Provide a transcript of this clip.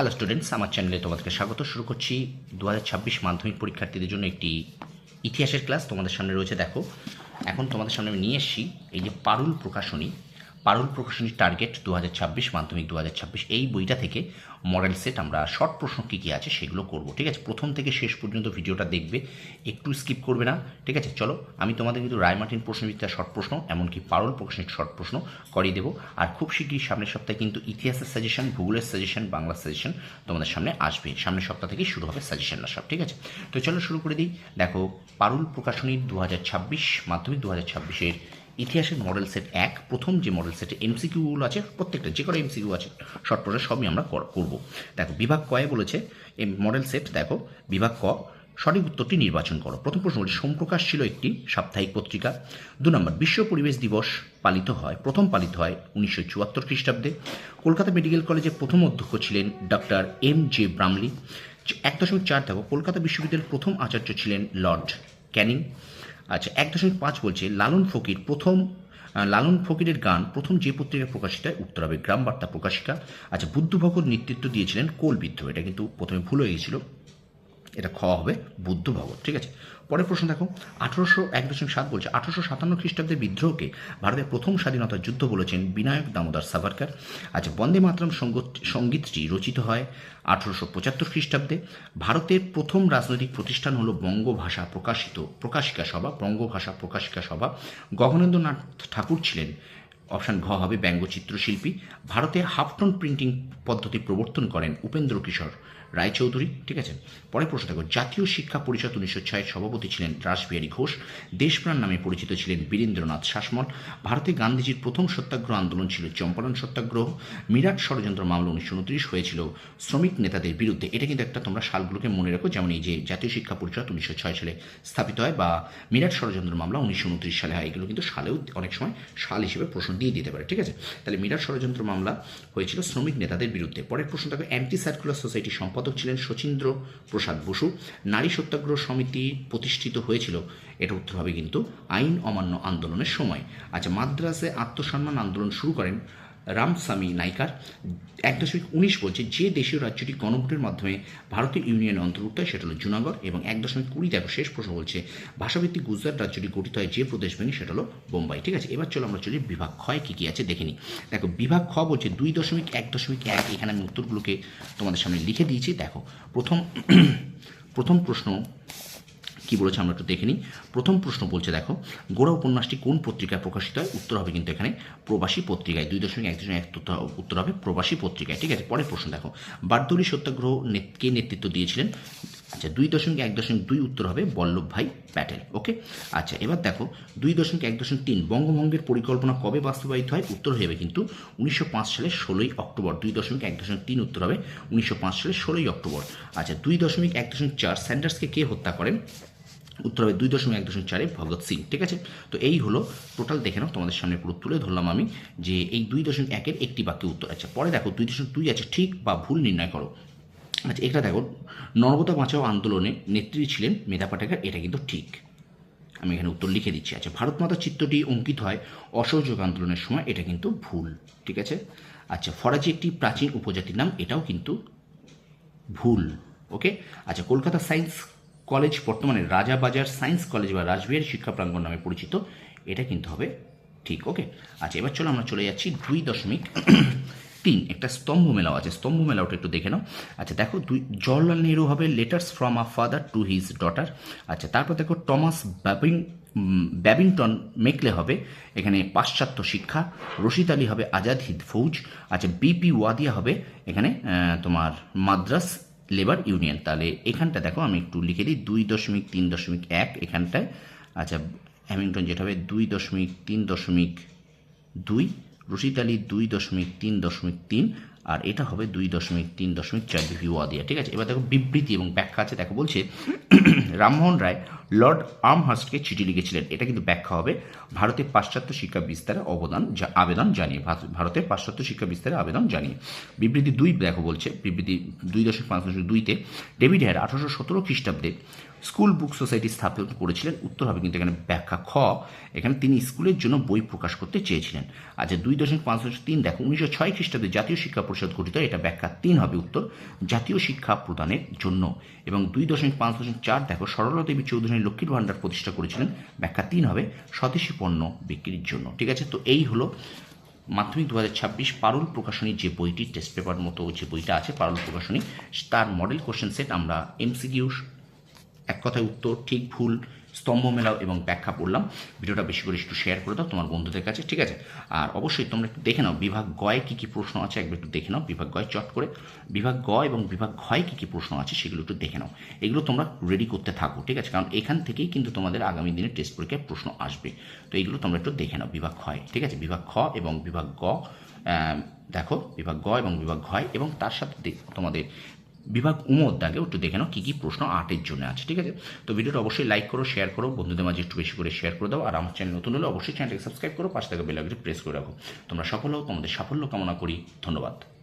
Hello students আমার চ্যানেলে তোমাদেরকে স্বাগত। শুরু করছি দু হাজার ছাব্বিশ মাধ্যমিক পরীক্ষার্থীদের জন্য একটি ইতিহাসের ক্লাস তোমাদের সামনে রয়েছে, দেখো। এখন তোমাদের সামনে আমি নিয়ে এসেছি এই যে পারুল প্রকাশনী। পারুল প্রকাশনীর টার্গেট দু হাজার ছাব্বিশ, মাধ্যমিক দু হাজার ছাব্বিশ, এই বইটা থেকে মডেল সেট আমরা শর্ট প্রশ্ন কী কী আছে সেগুলো করব, ঠিক আছে? প্রথম থেকে শেষ পর্যন্ত ভিডিওটা দেখবে, একটু স্কিপ করবে না, ঠিক আছে? চলো, আমি তোমাদের কিন্তু রায়মার্টিন প্রশ্নবিদ্যার শর্ট প্রশ্ন, এমনকি পারুল প্রকাশনীর শর্ট প্রশ্ন করিয়ে দেবো, আর খুব শীঘ্রই সামনের সপ্তাহে কিন্তু ইতিহাসের সাজেশন ভূগোলের সাজেশন বাংলা সাজেশন তোমাদের সামনে আসবে। সামনের সপ্তাহ থেকেই শুরু হবে সাজেশনটা সব, ঠিক আছে? তো চলো শুরু করে দিই। দেখো, পারুল প্রকাশনীর দু মাধ্যমিক দু হাজার ইতিহাসের মডেল সেট এক, প্রথম যে মডেল সেটে এমসিকিউগুলো আছে, প্রত্যেকটা যে কটা এমসিকিউ আছে শর্ট প্রশ্ন সবই আমরা কর- করব। দেখো, বিভাগ কয়ে বলেছে মডেল সেট দেখো, বিভাগ ক, সঠিক উত্তরটি নির্বাচন করো। প্রথম প্রশ্ন বলছে, সোমপ্রকাশ ছিল একটি সাপ্তাহিক পত্রিকা। দু নম্বর, বিশ্ব পরিবেশ দিবস পালিত হয়। প্রথম পালিত হয় উনিশশো চুয়াত্তর খ্রিস্টাব্দে। কলকাতা মেডিকেল কলেজের প্রথম অধ্যক্ষ ছিলেন ডক্টর এম জে ব্রামলি। এক দশমিক চার, দেখো, কলকাতা বিশ্ববিদ্যালয়ের প্রথম আচার্য ছিলেন লর্ড ক্যানিং। আচ্ছা এক দশমিক পাঁচ বলছে, লালন ফকির প্রথম লালন ফকিরের গান প্রথম যে পত্রিকা প্রকাশিত হয় উত্তর হবে গ্রাম বার্তা প্রকাশিকা। আচ্ছা বুদ্ধ বুদ্ধভগত নেতৃত্ব দিয়েছিলেন কোল বিদ্রোহ এটা কিন্তু প্রথমে ভুল হয়ে গেছিল। এটা খ হবে বুদ্ধ ভগত ঠিক আছে? পরের প্রশ্ন দেখো, আঠারোশো এক দশমিক সাত বলছে, আঠারোশো সাতান্ন খ্রিস্টাব্দের বিদ্রোহকে ভারতের প্রথম স্বাধীনতা যুদ্ধ বলেছেন বিনায়ক দামোদর সাভারকার। আচ্ছা বন্দে মাতরম সঙ্গত- সঙ্গীতটি রচিত হয় আঠারোশো পঁচাত্তর খ্রিস্টাব্দে। ভারতের প্রথম রাজনৈতিক প্রতিষ্ঠান হলো বঙ্গভাষা প্রকাশিত, প্রকাশিকা সভা, বঙ্গভাষা প্রকাশিকা সভা। গগনেন্দ্রনাথ ঠাকুর ছিলেন, অপশান ঘ হবে ব্যঙ্গচিত্র শিল্পী ভারতে হাফটন প্রিন্টিং পদ্ধতি প্রবর্তন করেন উপেন্দ্র কিশোর রায়চৌধুরী ঠিক আছে? পরের প্রশ্ন দেখো, জাতীয় শিক্ষা পরিষদ উনিশশো ছয়ের সভাপতি ছিলেন রাসবিহারী ঘোষ, দেশপ্রাণ নামে পরিচিত ছিলেন বীরেন্দ্রনাথ শাসমল, ভারতে গান্ধীজির প্রথম সত্যাগ্রহ আন্দোলন ছিল চম্পারণ সত্যাগ্রহ, মিরাট ষড়যন্ত্র মামলা উনিশশো উনত্রিশ হয়েছিল শ্রমিক নেতাদের বিরুদ্ধে। এটা কিন্তু একটা তোমরা সালগুলোকে মনে রাখো, যেমন এই যে জাতীয় শিক্ষা পরিষদ উনিশশো ছয় সালে স্থাপিত হয় বা মিরাট ষড়যন্ত্র মামলা উনিশশো উনত্রিশ সালে হয়, এগুলো কিন্তু সালেও অনেক সময় সাল হিসেবে প্রশ্ন দিয়ে দিতে পারে, ঠিক আছে? তাহলে মিরাট ষড়যন্ত্র মামলা হয়েছিল শ্রমিক নেতাদের বিরুদ্ধে। পরের প্রশ্ন থাকবে অ্যান্টি সার্কুলার সোসাইটি সম্পাদক ছিলেন শচীন্দ্র প্রসাদ বসু। নারী সত্যাগ্রহ সমিতি প্রতিষ্ঠিত হয়েছিল, এটা উত্তর হবে কিন্তু আইন অমান্য আন্দোলনের সময়। আচ্ছা মাদ্রাসে আত্মসম্মান আন্দোলন শুরু করেন রামস্বামী নাইকার এক দশমিক উনিশ বলছে, যে দেশীয় রাজ্যটি গণভোটের মাধ্যমে ভারতীয় ইউনিয়নে অন্তর্ভুক্ত হয়, সেটা হলো জুনাগড়, এবং এক দশমিক কুড়ি দেখো, শেষ প্রশ্ন বলছে, ভাষাভিত্তিক গুজরাট রাজ্যটি গঠিত হয় যে প্রদেশ ভেঙে, সেটা হলো বোম্বাই। ঠিক আছে, এবার চলো আমরা চলি বিভাগ ক্ষয় কী কী আছে, দেখে নিই। দেখো, বিভাগ খ বলছে, দুই দশমিক এক দশমিক এক, এখানে আমি উত্তরগুলোকে তোমাদের সামনে লিখে দিয়েছি। দেখো, প্রথম প্রথম প্রশ্ন কি বলেছে আমরা একটু দেখে নিই। প্রথম প্রশ্ন বলছে, দেখো, গোড়া উপন্যাসটি কোন পত্রিকায় প্রকাশিত হয়? উত্তর হবে কিন্তু এখানে প্রবাসী পত্রিকায়। দুই দশমিক এক দশমিক এক উত্তর- হবে প্রবাসী পত্রিকায়। ঠিক আছে, পরের প্রশ্ন দেখো, বারদৌলি সত্যাগ্রহ কে নেতৃত্ব দিয়েছিলেন? আচ্ছা দুই দশমিক এক দশমিক দুই উত্তর হবে বল্লভ ভাই প্যাটেল, ওকে? আচ্ছা এবার দেখো, দুই দশমিক এক দশমিক তিন, বঙ্গভঙ্গের পরিকল্পনা কবে বাস্তবায়িত হয়? উত্তর হবে কিন্তু উনিশশো পাঁচ সালের ষোলোই অক্টোবর। দুই দশমিক এক দশমিক তিন উত্তর হবে উনিশশো পাঁচ সালের ষোলোই অক্টোবর। আচ্ছা দুই দশমিক এক দশমিক চার, স্যান্ডার্সকে কে হত্যা করেন? উত্তর হবে দুই দশমিক এক দশমিক চারে ভগৎ সিং, ঠিক আছে? তো এই হলো টোটাল দেখে নাও, তোমাদের সামনে পুরো তুলে ধরলাম আমি যে এই দুই দশমিক একের একটি বাক্যে উত্তর। আচ্ছা পরে দেখো, দুই দশমিক দুই আছে, ঠিক বা ভুল নির্ণয় করো। আচ্ছা এটা দেখো, নর্মদা বাঁচাও আন্দোলনে নেত্রী ছিলেন মেধা পাটেকার, এটা কিন্তু ঠিক। আমি এখানে উত্তর লিখে দিচ্ছি। আচ্ছা ভারত মাতা চিত্রটি অঙ্কিত হয় অসহযোগ আন্দোলনের সময়, এটা কিন্তু ভুল, ঠিক আছে? আচ্ছা ফরাজি একটি প্রাচীন উপজাতির নাম, এটাও কিন্তু ভুল, ওকে? আচ্ছা কলকাতা সায়েন্স কলেজ বর্তমানে রাজাবাজার সায়েন্স কলেজ বা রাজবিহারী শিক্ষা প্রাঙ্গণ নামে পরিচিত। এটা কিন্তু হবে ঠিক ওকে আচ্ছা এবার চলো আমরা চলে যাচ্ছি দুই দশমিক তিন। একটা স্তম্ভ মেলাও আছে। স্তম্ভ মেলাওটা একটু দেখে নাও। আচ্ছা দেখো দুই জওয়াহরলাল নেহরু হবে letters from a father to his daughter আচ্ছা তারপর দেখো টমাস ব্যাবিং ব্যাবিংটন মেকলে হবে এখানে পাশ্চাত্য শিক্ষা। রশিদ আলী হবে আজাদ হিদ ফৌজ আচ্ছা বিপি ওয়াদিয়া হবে এখানে তোমার মাদ্রাস। লেবার ইউনিয়ন তাহলে এখানটা দেখো, আমি একটু লিখে দিই, দুই দশমিক তিন দশমিক এক এখানটায়। আচ্ছা হ্যামিংটন যেটা হবে, দুই দশমিক তিন দশমিক দুই, রশিদ আলী দুই দশমিক তিন দশমিক তিন আর এটা হবে দুই দশমিক তিন দশমিক চার বিপি ওয়াদিয়া, ঠিক আছে? এবার দেখো বিবৃতি এবং ব্যাখ্যা আছে, দেখো বলছে, রামমোহন রায় লর্ড আর্মহার্স্টকে চিঠি লিখেছিলেন। এটা কিন্তু ব্যাখ্যা হবে ভারতের পাশ্চাত্য শিক্ষা বিস্তারে অবদান যা আবেদন জানিয়ে, ভারত- পাশ্চাত্য শিক্ষা বিস্তারে আবেদন জানিয়ে। বিবৃতি দুই, দেখো বলছে, বিবৃতি দুই দশমিক পাঁচ দশমিক দুইতে ডেভিড হেয়ার আঠারোশো সতেরো খ্রিস্টাব্দে স্কুল বুক সোসাইটি স্থাপন করেছিলেন। উত্তর হবে কিন্তু এখানে ব্যাখ্যা খ। এখানে তিনি স্কুলের জন্য বই প্রকাশ করতে চেয়েছিলেন। আচ্ছা দুই দশমিক পাঁচ দশমিক তিন দেখো, উনিশশো ছয় খ্রিস্টাব্দে জাতীয় শিক্ষা পরিষদ গঠিত, এটা ব্যাখ্যা তিন হবে উত্তর, জাতীয় শিক্ষা প্রদানের জন্য। এবং দুই দশমিক পাঁচ দশমিক চার দেখো, সরলা দেবী চৌধুরী লক্ষ্মীর ভাণ্ডার প্রতিষ্ঠা করেছিলেন, ব্যাখ্যা তিন হবে, স্বদেশী পণ্য বিক্রির জন্য। ঠিক আছে, তো এই হলো মাধ্যমিক দু হাজার ছাব্বিশ পারুল প্রকাশনীর যে বইটি টেস্ট পেপার মতো যে বইটা আছে, পারুল প্রকাশনী, তার মডেল কোশ্চেন সেট আমরা এমসিকিউ এক কথায় উত্তর, ঠিক ভুল, স্তম্ভ মেলাও এবং ব্যাখ্যা পড়লাম। ভিডিওটা বেশি করে একটু শেয়ার করে দাও তোমার বন্ধুদের কাছে, ঠিক আছে? আর অবশ্যই তোমরা একটু দেখে নাও বিভাগ গয়ে কী কী প্রশ্ন আছে, একবার একটু দেখে নাও বিভাগ গয় চট করে। বিভাগ গ এবং বিভাগ ঘয় কী কী প্রশ্ন আছে সেগুলো একটু দেখে নাও। এগুলো তোমরা রেডি করতে থাকো, ঠিক আছে? কারণ এখান থেকেই কিন্তু তোমাদের আগামী দিনে টেস্ট পরীক্ষায় প্রশ্ন আসবে। তো এগুলো তোমরা একটু দেখে নাও, বিভাগ ক্ষয়, ঠিক আছে? বিভাগ খ এবং বিভাগ গ দেখো, বিভাগ গ এবং বিভাগ ঘয় এবং তার সাথে তোমাদের বিভাগ উমদ দাগে একটু দেখে নাও কী কী প্রশ্ন আটের জন্য আছে, ঠিক আছে? তো ভিডিওটা অবশ্যই লাইক করো শেয়ার করো, বন্ধুদের মাঝে একটু বেশি করে শেয়ার করে দাও, আর আমার চ্যানেল নতুন হলে অবশ্যই চ্যানেলটাকে সাবস্ক্রাইব করো, পাশে থাকা বেল আইকনটি প্রেস করে রাখো। তোমরা সফল হও, তোমাদের সাফল্য কামনা করি। ধন্যবাদ।